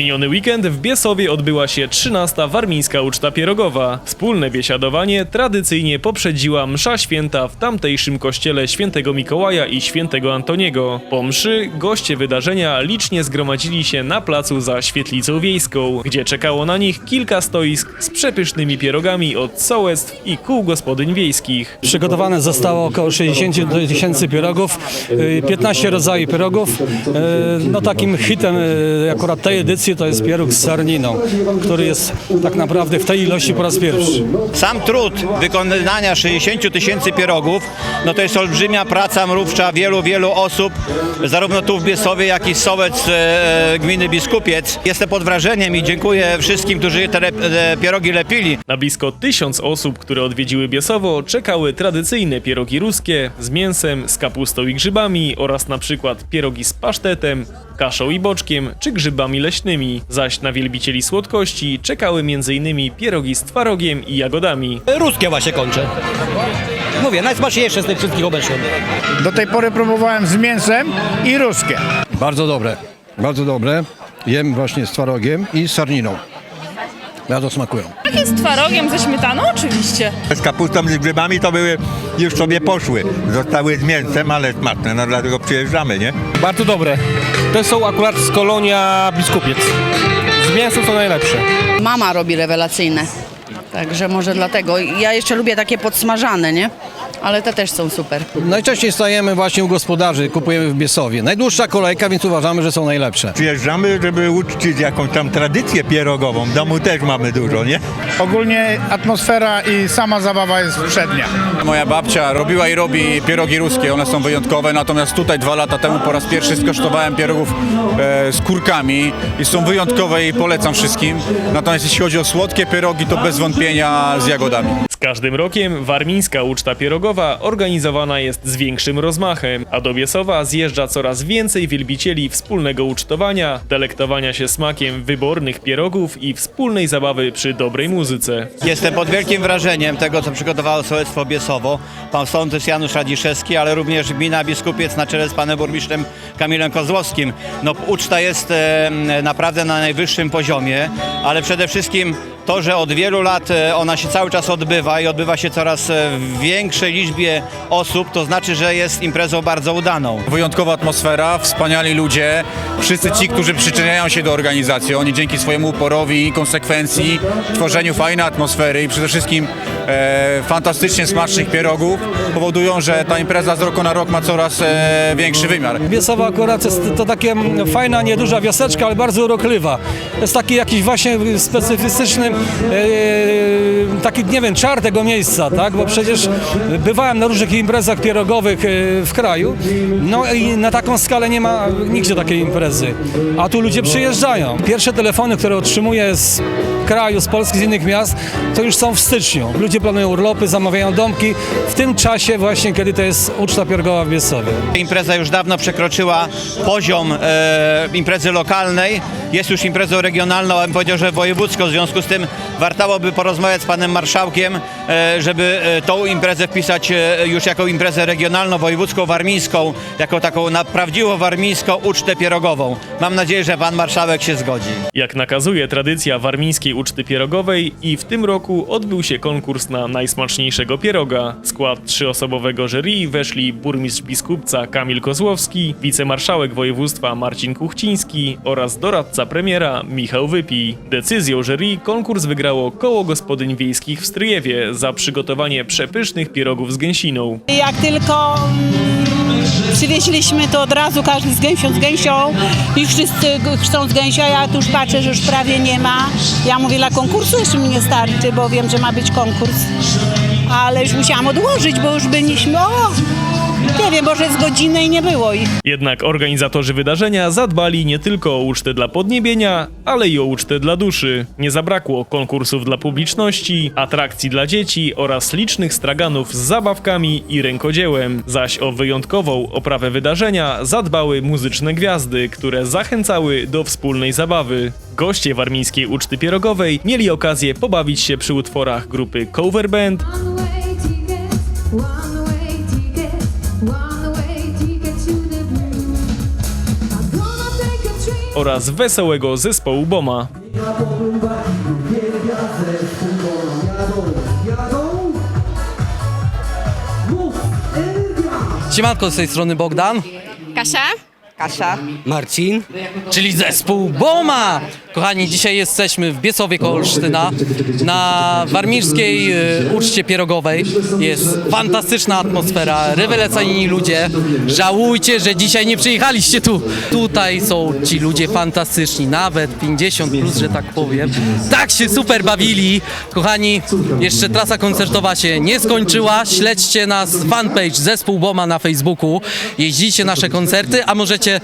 Miniony weekend w Biesowie odbyła się 13. Warmińska Uczta Pierogowa. Wspólne biesiadowanie tradycyjnie poprzedziła msza święta w tamtejszym kościele świętego Mikołaja i świętego Antoniego. Po mszy goście wydarzenia licznie zgromadzili się na placu za świetlicą wiejską, gdzie czekało na nich kilka stoisk z przepysznymi pierogami od sołectw i kół gospodyń wiejskich. Przygotowane zostało około 60 tysięcy pierogów, y, 15 rodzajów pierogów. Y, No takim hitem y, akurat tej edycji to jest pieróg z sarniną, który jest tak naprawdę w tej ilości po raz pierwszy. Sam trud wykonania 60 tysięcy pierogów, no to jest olbrzymia praca mrówcza wielu, wielu osób, zarówno tu w Biesowie, jak i sołec e, gminy Biskupiec. Jestem pod wrażeniem i dziękuję wszystkim, którzy te lep, e, pierogi lepili. Na blisko tysiąc osób, które odwiedziły Biesowo, czekały tradycyjne pierogi ruskie z mięsem, z kapustą i grzybami oraz na przykład pierogi z pasztetem, kaszą i boczkiem czy grzybami leśnymi. Zaś na wielbicieli słodkości czekały m.in. pierogi z twarogiem i jagodami. Ruskie właśnie kończę. Mówię, najsmaczniejsze z tych wszystkich obeszłem. Do tej pory próbowałem z mięsem i ruskie. Bardzo dobre, bardzo dobre. Jem właśnie z twarogiem i z sarniną. Bardzo smakują. Takie z twarogiem, ze śmietaną oczywiście. Z kapustą, z grzybami to były, już sobie poszły. Zostały z mięsem, ale smaczne, no dlatego przyjeżdżamy, nie? Bardzo dobre. Te są akurat z kolonia Biskupiec. Z mięsem są najlepsze. Mama robi rewelacyjne. Także może dlatego. Ja jeszcze lubię takie podsmażane, nie? Ale te też są super. Najczęściej stajemy właśnie u gospodarzy, kupujemy w Biesowie. Najdłuższa kolejka, więc uważamy, że są najlepsze. Przyjeżdżamy, żeby uczcić jakąś tam tradycję pierogową. W domu też mamy dużo, nie? Ogólnie atmosfera i sama zabawa jest przednia. Moja babcia robiła i robi pierogi ruskie, one są wyjątkowe, natomiast tutaj dwa lata temu po raz pierwszy skosztowałem pierogów e, z kurkami i są wyjątkowe i polecam wszystkim. Natomiast jeśli chodzi o słodkie pierogi, to bez wątpienia z jagodami. Z każdym rokiem warmińska uczta pierogowa organizowana jest z większym rozmachem, a do Biesowa zjeżdża coraz więcej wielbicieli wspólnego ucztowania, delektowania się smakiem wybornych pierogów i wspólnej zabawy przy dobrej muzyce. Jestem pod wielkim wrażeniem tego, co przygotowało sołectwo Biesowo. Pan sołtys Janusz Radziszewski, ale również gmina Biskupiec na czele z panem burmistrzem Kamilem Kozłowskim. No, uczta jest e, naprawdę na najwyższym poziomie, ale przede wszystkim to, że od wielu lat e, ona się cały czas odbywa i odbywa się coraz e, w większej liczbie osób, to znaczy, że jest imprezą bardzo udaną. Wyjątkowa atmosfera, wspaniali ludzie, wszyscy ci, którzy przyczyniają się do organizacji. Oni dzięki swojemu uporowi konsekwencji, tworzeniu fajnej atmosfery i przede wszystkim e, fantastycznie smacznych pierogów powodują, że ta impreza z roku na rok ma coraz e, większy wymiar. Biesowa akurat jest to takie fajna, nieduża wioseczka, ale bardzo urokliwa. Jest taki jakiś właśnie specyfistyczny, e, taki, nie wiem, czar tego miejsca, tak? Bo przecież bywałem na różnych imprezach pierogowych e, w kraju, no i na taką skalę nie ma nigdzie takiej imprezy. A tu ludzie przyjeżdżają. Pierwsze telefony, które otrzymuję z kraju, z Polski, z innych miast, to już są w styczniu. Ludzie planują urlopy, zamawiają domki w tym czasie właśnie, kiedy to jest uczta pierogowa w Biesowie. Impreza już dawno przekroczyła poziom e, imprezy lokalnej. Jest już imprezą regionalną, a bym powiedział, że wojewódzką. W związku z tym wartałoby porozmawiać z panem marszałkiem, e, żeby e, tą imprezę wpisać e, już jako imprezę regionalną, wojewódzką, warmińską, jako taką na prawdziwą warmińską ucztę pierogową. Mam nadzieję, że pan marszałek się zgodzi. Jak nakazuje tradycja warmińskiej uczty pierogowej i w tym roku odbył się konkurs na najsmaczniejszego pieroga. W skład trzyosobowego jury weszli burmistrz biskupca Kamil Kozłowski, wicemarszałek województwa Marcin Kuchciński oraz doradca premiera Michał Wypij. Decyzją jury konkurs wygrało koło gospodyń wiejskich w Stryjewie za przygotowanie przepysznych pierogów z gęsiną. Jak tylko przywieźliśmy, to od razu każdy z gęsią, z gęsią i wszyscy chcą z gęsia. Ja tu już patrzę, że już prawie nie ma. Ja mówię, dla konkursu jeszcze mi nie starczy, bo wiem, że ma być konkurs. Ale już musiałam odłożyć, bo już byliśmy, o, nie wiem, może z godziny i nie było ich. Jednak organizatorzy wydarzenia zadbali nie tylko o ucztę dla podniebienia, ale i o ucztę dla duszy. Nie zabrakło konkursów dla publiczności, atrakcji dla dzieci oraz licznych straganów z zabawkami i rękodziełem. Zaś o wyjątkową oprawę wydarzenia zadbały muzyczne gwiazdy, które zachęcały do wspólnej zabawy. Goście warmińskiej uczty pierogowej mieli okazję pobawić się przy utworach grupy Cover Band, oraz wesołego zespołu Boma. Siemanko z tej strony Bogdan. Kasia? Kasia. Marcin, czyli zespół BOMA! Kochani, dzisiaj jesteśmy w Biesowie koło Olsztyna na warmińskiej e, uczcie pierogowej. Jest fantastyczna atmosfera, rewelacyjni ludzie. Żałujcie, że dzisiaj nie przyjechaliście tu. Tutaj są ci ludzie fantastyczni, nawet 50 plus, że tak powiem. Tak się super bawili. Kochani, jeszcze trasa koncertowa się nie skończyła. Śledźcie nas fanpage zespół BOMA na Facebooku. Jeździcie nasze koncerty, a możecie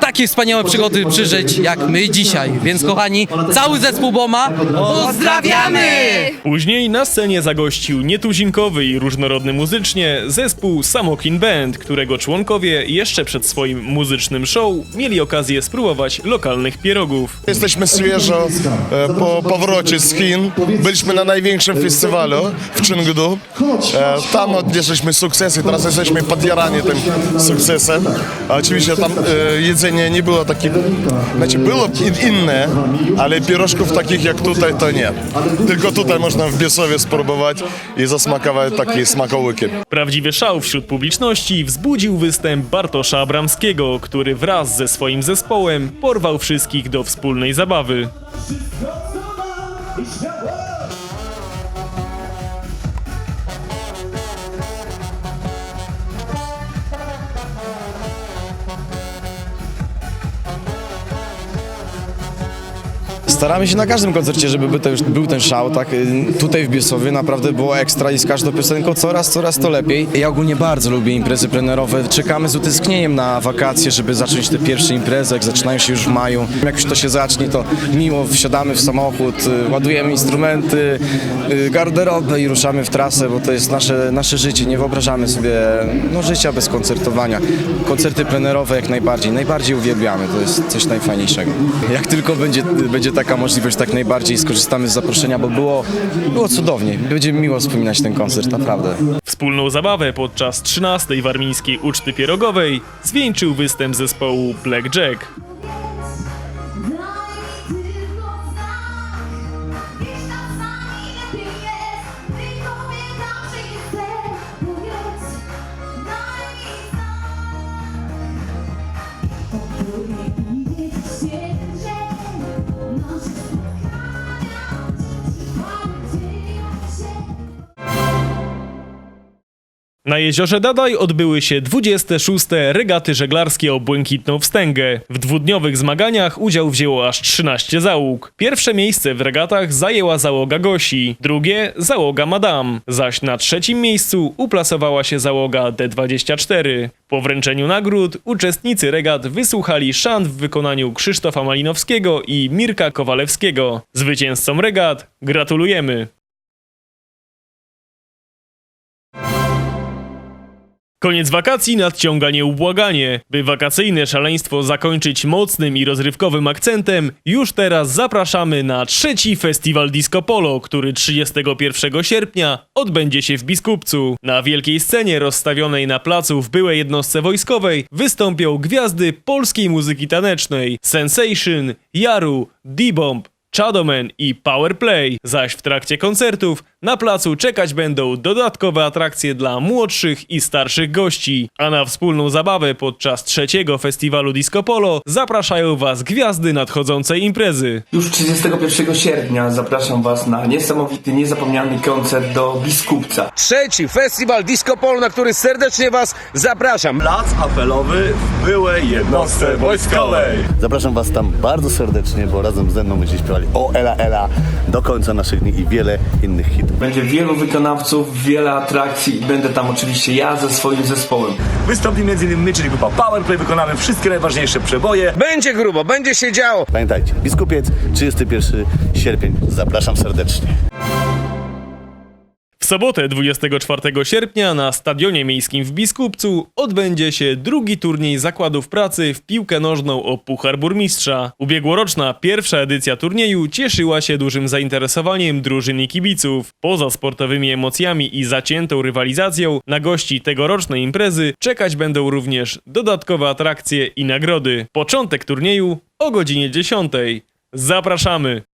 takie wspaniałe przygody przeżyć jak my dzisiaj. Więc kochani, cały zespół BOMA pozdrawiamy! Później na scenie zagościł nietuzinkowy i różnorodny muzycznie zespół Samokin Band, którego członkowie jeszcze przed swoim muzycznym show mieli okazję spróbować lokalnych pierogów. Jesteśmy świeżo e, po powrocie z Chin. Byliśmy na największym festiwalu w Chengdu. E, Tam odnieśliśmy sukces i teraz jesteśmy podjarani tym sukcesem. A Oczywiście tam e, jedzenie nie było takie, znaczy było in- inne, ale pierożków takich jak tutaj to nie. Tylko tutaj można w Biesowie spróbować i zasmakować takie smakołyki. Prawdziwy szał wśród publiczności wzbudził występ Bartosza Abramskiego, który wraz ze swoim zespołem porwał wszystkich do wspólnej zabawy. Staramy się na każdym koncercie, żeby był ten, był ten szał, tak? Tutaj w Biesowie naprawdę było ekstra i z każdą piosenką coraz, coraz to lepiej. Ja ogólnie bardzo lubię imprezy plenerowe. Czekamy z utęsknieniem na wakacje, żeby zacząć te pierwsze imprezy, jak zaczynają się już w maju. Jak już to się zacznie, to miło wsiadamy w samochód, y, ładujemy instrumenty, y, garderobę i ruszamy w trasę, bo to jest nasze, nasze życie. Nie wyobrażamy sobie no, życia bez koncertowania. Koncerty plenerowe jak najbardziej, najbardziej uwielbiamy, to jest coś najfajniejszego. Jak tylko będzie, będzie taka możliwość, tak najbardziej skorzystamy z zaproszenia, bo było, było cudownie. Będzie miło wspominać ten koncert, naprawdę. Wspólną zabawę podczas 13. warmińskiej uczty pierogowej zwieńczył występ zespołu Black Na jeziorze Dadaj odbyły się 26. regaty żeglarskie o błękitną wstęgę. W dwudniowych zmaganiach udział wzięło aż 13 załóg. Pierwsze miejsce w regatach zajęła załoga Gosi, drugie załoga Madame, zaś na trzecim miejscu uplasowała się załoga D24. Po wręczeniu nagród uczestnicy regat wysłuchali szant w wykonaniu Krzysztofa Malinowskiego i Mirka Kowalewskiego. Zwycięzcom regat gratulujemy! Koniec wakacji nadciąga nieubłaganie. By wakacyjne szaleństwo zakończyć mocnym i rozrywkowym akcentem, już teraz zapraszamy na trzeci festiwal Disco Polo, który 31 sierpnia odbędzie się w Biskupcu. Na wielkiej scenie rozstawionej na placu w byłej jednostce wojskowej wystąpią gwiazdy polskiej muzyki tanecznej Sensation, Jaru, D-Bomb, Chadoman i Powerplay, zaś w trakcie koncertów na placu czekać będą dodatkowe atrakcje dla młodszych i starszych gości, a na wspólną zabawę podczas trzeciego festiwalu Disco Polo zapraszają Was gwiazdy nadchodzącej imprezy. Już 31 sierpnia zapraszam Was na niesamowity, niezapomniany koncert do Biskupca. Trzeci festiwal Disco Polo, na który serdecznie Was zapraszam. Plac apelowy w byłej jednostce wojskowej. Zapraszam Was tam bardzo serdecznie, bo razem ze mną będziecie śpiewali o Ela Ela do końca naszych dni i wiele innych hitów. Będzie wielu wykonawców, wiele atrakcji i będę tam oczywiście ja ze swoim zespołem. Wystąpi m.in. my, czyli grupa Powerplay, wykonamy wszystkie najważniejsze przeboje. Będzie grubo, będzie się działo. Pamiętajcie, Biskupiec, 31 sierpień. Zapraszam serdecznie. W sobotę 24 sierpnia na Stadionie Miejskim w Biskupcu odbędzie się drugi turniej zakładów pracy w piłkę nożną o Puchar Burmistrza. Ubiegłoroczna pierwsza edycja turnieju cieszyła się dużym zainteresowaniem drużyn i kibiców. Poza sportowymi emocjami i zaciętą rywalizacją, na gości tegorocznej imprezy czekać będą również dodatkowe atrakcje i nagrody. Początek turnieju o godzinie 10. Zapraszamy!